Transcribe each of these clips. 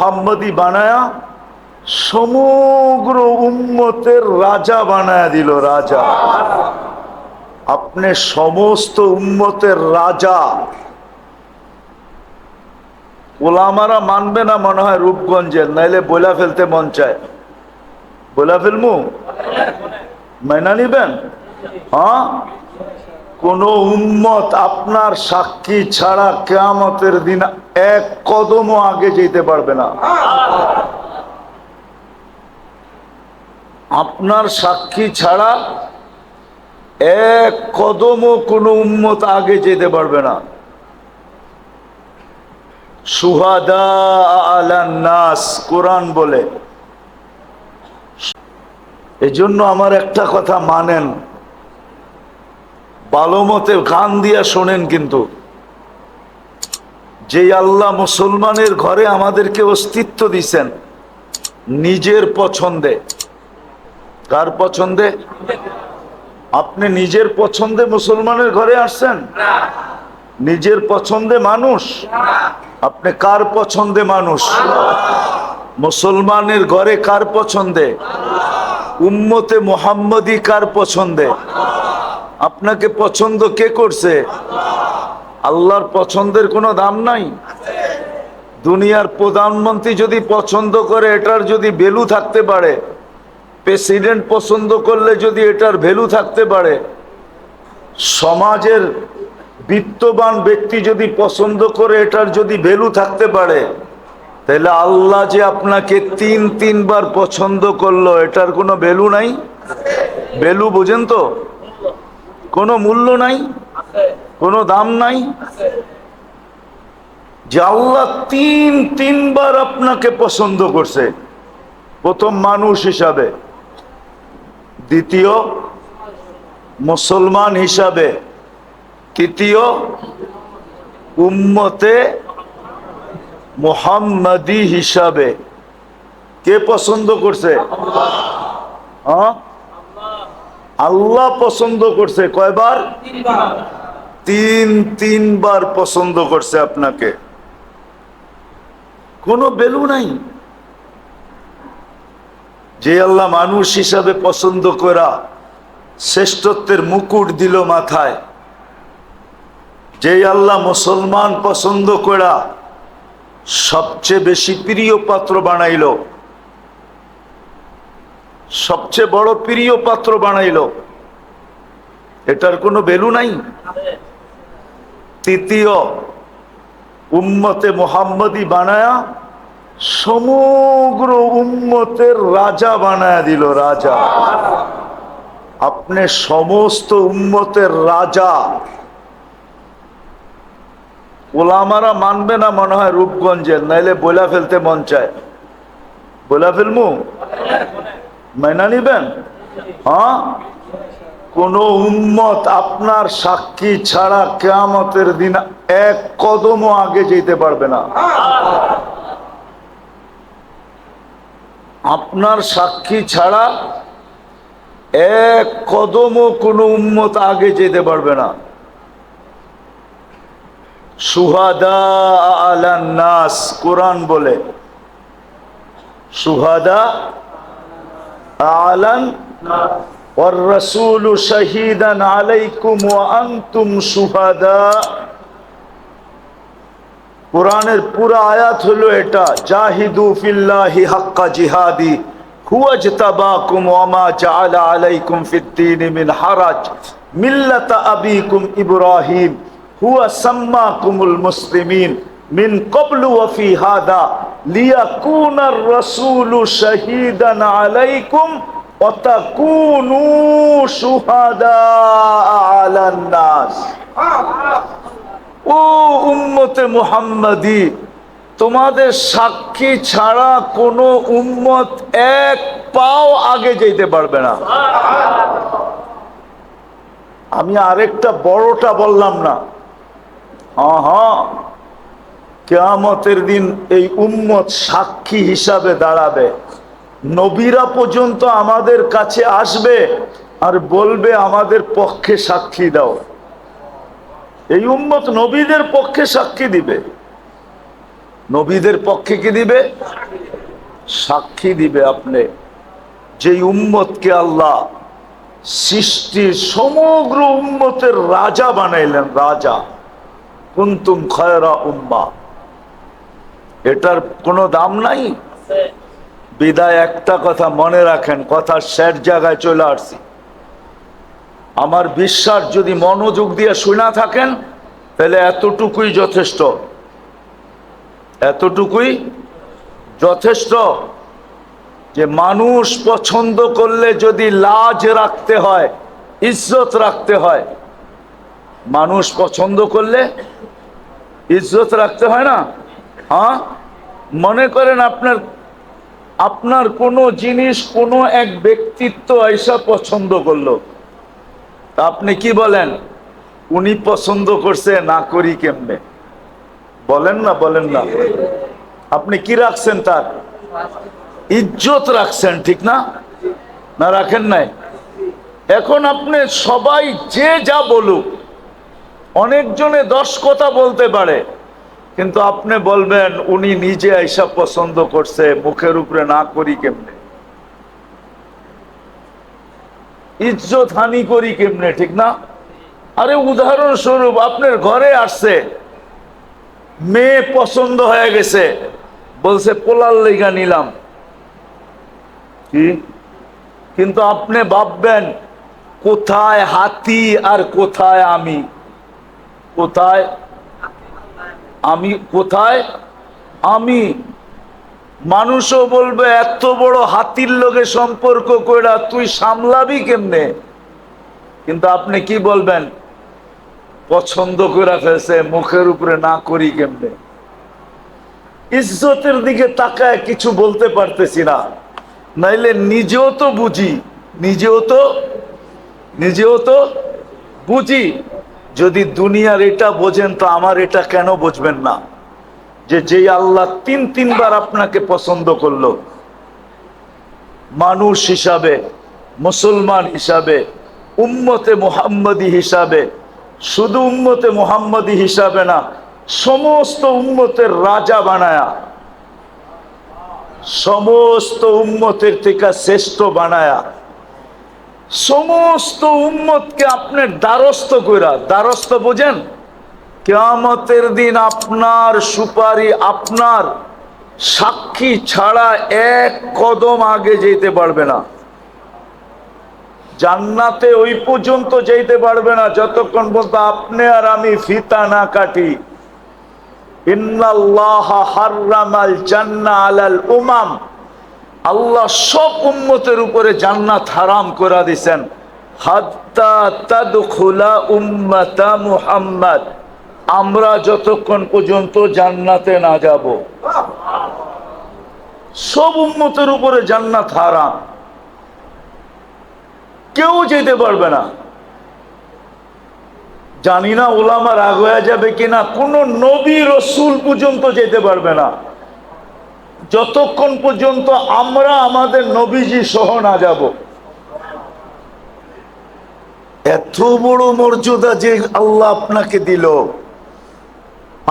মোহাম্মদী বানায়া সমগ্র উম্মতের রাজা বানায়া দিল রাজা। আপনি সমস্ত উম্মতের রাজা। ওলামারা মানবে না মনে হয় রূপগঞ্জের, নাইলে বইলা ফেলতে মন চায়। বইলা ফেলমু? মাইনা নিবেন? হ্যাঁ? কোন উম্মত আপনার সাক্ষী ছাড়া কেয়ামতের দিন এক কদমও আগে যেতে পারবে না। আপনার সাক্ষী ছাড়া এক কদমও কোনো উম্মত আগে যেতে পারবে না। সুহাদা নাস, কোরআন বলে। এজন্য আমার একটা কথা মানেন। ভালো মতে গান দিয়া শোনেন কিন্তু। যে আল্লাহ মুসলমানের ঘরে আমাদেরকে অস্তিত্ব দিছেন, নিজের পছন্দে। কার পছন্দে? আপনি নিজের পছন্দে মুসলমানের ঘরে আসছেন? নিজের পছন্দে মানুষ? আপনি কার পছন্দে মানুষ? মুসলমানের ঘরে কার পছন্দে? উম্মতে মোহাম্মদী কার পছন্দে? আপনাকে পছন্দ কে করছে? আল্লাহর পছন্দের কোনো দাম নাই। দুনিয়ার প্রধানমন্ত্রী যদি পছন্দ করে, এটার যদি ভ্যালু থাকতে পারে, প্রেসিডেন্ট পছন্দ করলে যদি এটার ভ্যালু থাকতে পারে, সমাজের বিত্তবান ব্যক্তি যদি পছন্দ করে, এটার যদি ভ্যালু থাকতে পারে, তাহলে আল্লাহ যে আপনাকে তিন, তিনবার পছন্দ করল, এটার কোনো ভ্যালু নাই? ভ্যালু বোঝেন তো? কোনো মূল্য নাই? কোনো দাম নাই? যে আল্লাহ তিন, তিনবার আপনাকে পছন্দ করছে। প্রথম মানুষ হিসাবে। দ্বিতীয় মুসলমান হিসাবে। তৃতীয় উম্মতে মোহাম্মদী হিসাবে। কে পছন্দ করছে? আল্লাহ পছন্দ করছে কয়বার? তিন, তিনবার পছন্দ করছে আপনাকে। কোনো বেলু নাই। যে আল্লাহ মানুষ হিসাবে পছন্দ করা, শ্রেষ্ঠত্বের মুকুট দিল মাথায়। যে আল্লাহ মুসলমান পছন্দ করা, সবচেয়ে বেশি প্রিয় পাত্র বানাইল। সবচেয়ে বড় প্রিয় পাত্র বানাইল। এটার কোনো ভ্যালু নাই। তৃতীয়, উম্মতে মোহাম্মদী বানায়া, সমগ্র উম্মতের রাজা বানায়া দিল, রাজা। আপনি সমস্ত উম্মতের রাজা। ওলামারা মানবে না, মনে হয় রূপগঞ্জের, নাইলে বইলা ফেলতে মন চায়। বইলা ফেলমু? মাইনা নিবেন? হ্যাঁ? কোন উম্মত আপনার সাক্ষী ছাড়া কেয়ামতের দিন এক কদমও আগে যেতে পারবে না। আপনার সাক্ষী ছাড়া এক কদমও কোনো উম্মত আগে যেতে পারবে না। সুহাদা আলান নাস, কোরআন বলে। সুহাদা আলান والرسول شهيدا عليكم وأنتم شهداء কোরআনের পুরো আয়াত হলো এটা জাহিদু ফিল্লাহি হাক্কা জিহাদি হুয়া জতাবাকুম ওয়া মা জাআলা আলাইকুম ফিদ-দীন মিন হারাজ মিল্লাতা আবিকুম ইব্রাহিম হুয়া সাম্মাকুমুল মুসলিমিন মিন ক্বাবলু ওয়া ফি হাদা লিয়াকুনার রাসূলু শাহীদান আলাইকুম ও তোমাদের সাক্ষী ছাড়া কোনো উম্মত এক পাও আগে যেতে পারবে না। আমি আরেকটা বড়টা বললাম না। হ্যাঁ কেয়ামতের দিন এই উম্মত সাক্ষী হিসাবে দাঁড়াবে। নবীরা পর্যন্ত আমাদের কাছে আসবে আর বলবে, আমাদের পক্ষে সাক্ষী দাও। এই উম্মত নবীদের পক্ষে সাক্ষী দিবে। নবীদের পক্ষে কি দিবে? সাক্ষী দিবে আপনি। যেই উম্মতকে আল্লাহ সৃষ্টির সমগ্র উম্মতের রাজা বানাইলেন, রাজা। কুন্তুম খয়রা উম্মা। এটার কোনো দাম নাই। বিদায় একটা কথা মনে রাখেন, কথা শেষ জায়গায় চলে আসছি। আমার বিশ্বাস যদি মনোযোগ দিয়ে শোনা থাকেন, তাহলে এতটুকুই যথেষ্ট। এতটুকুই যথেষ্ট যে মানুষ পছন্দ করলে যদি লাজ রাখতে হয়, ইজ্জত রাখতে হয়, মানুষ পছন্দ করলে ইজ্জত রাখতে হয় না? হ্যাঁ? মনে করেন আপনার আপনার কোনো জিনিস কোনো এক ব্যক্তিত্ব এসা পছন্দ করল। তা আপনি কি বলেন? উনি পছন্দ করছে না করি কেমনে? বলেন না বলেন না। আপনি কি রাখছেন তার? ইজ্জত রাখছেন, ঠিক না? না রাখেন নাই? এখন আপনি সবাই যে যা বলুক, অনেকজনে দশ কথা বলতে পারে। কিন্তু আপনি বলবেন, উনি নিজে এইসব পছন্দ করছে, মুখের উপরে না করি কেমনে? ইজ্জত হানি করি কেমনে, ঠিক না? আরে উদাহরণস্বরূপ, আপনার ঘরে আসছে, মেয়ে পছন্দ হয়ে গেছে, বলছে, পোলার লেগা নিলাম। কিন্তু আপনি ভাববেন, কোথায় হাতি আর কোথায় আমি? কোথায় আমি কোথায়? আমি মানুষও বলবে, এত বড় হাতির লোকে সম্পর্ক কইরা তুই সামলাবি কেমনে? কিন্তু আপনি কি বলবেন? পছন্দ করে ফেলছে, মুখের উপরে না করি কেমনে? ইজ্জতের দিকে তাকায় কিছু বলতে পারতেছি না। নাইলে নিজেও তো বুঝি, নিজেও তো নিজেও তো বুঝি। যদি দুনিয়ার এটা বোঝেন, তো আমার এটা কেন বুঝবেন না? যে যেই আল্লাহ তিন তিনবার আপনাকে পছন্দ করল, মানুষ হিসাবে, মুসলমান হিসাবে, উম্মতে মুহাম্মদি হিসাবে, শুধু উম্মতে মুহাম্মদি হিসাবে না, সমস্ত উম্মতের রাজা বানায়া, সমস্ত উম্মতের থেকে শ্রেষ্ঠ বানায়া সমস্ত উম্মতকে আপনার দ্বারস্থ কইরা, দ্বারস্থ বোঝেন? কেয়ামতের দিন আপনার সুপারি, আপনার সাক্ষী ছাড়া এক কদম আগে যেতে পারবে না। জান্নাতে ওই পর্যন্ত যেতে পারবে না, যতক্ষণ পর্যন্ত আপনি আর আমি ফিতা না কাটি। ইন্নাল্লাহ হাররামাল জান্না আলাল উমাম। আল্লাহ সব উম্মতের উপরে জান্নাত হারাম করে দিছেন। মুহাম্মদ। আমরা যতক্ষণ পর্যন্ত জান্নাতে না যাব। সব উম্মতের উপরে জান্নাত হারাম। কেউ যেতে পারবে না। জানি না ওলামা রাগ হয়ে যাবে কিনা, কোন নবী রসুল পর্যন্ত যেতে পারবে না। যতক্ষণ পর্যন্ত আমরা আমাদের নবীজি সহ না যাব, এত বড় মর্যাদা যে আল্লাহ আপনাকে দিল।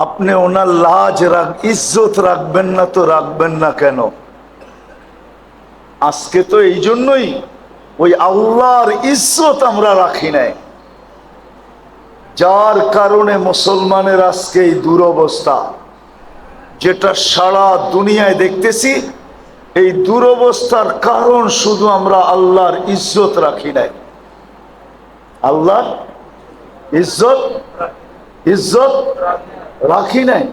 আপনি ওনার লাজ রাখ, ইজ্জত রাখবেন না তো রাখবেন না কেন? আজকে তো এই জন্যই ওই আল্লাহর ইজ্জত আমরা রাখি নাই। যার কারণে মুসলমানের আজকে এই দুরবস্থা। যেটা সারা দুনিয়ায় দেখতেছি, এই দুরবস্থার কারণ শুধু আমরা আল্লাহর ইজ্জত রাখি নাই। আল্লাহ ইজ্জত ইজ্জত রাখি নাই।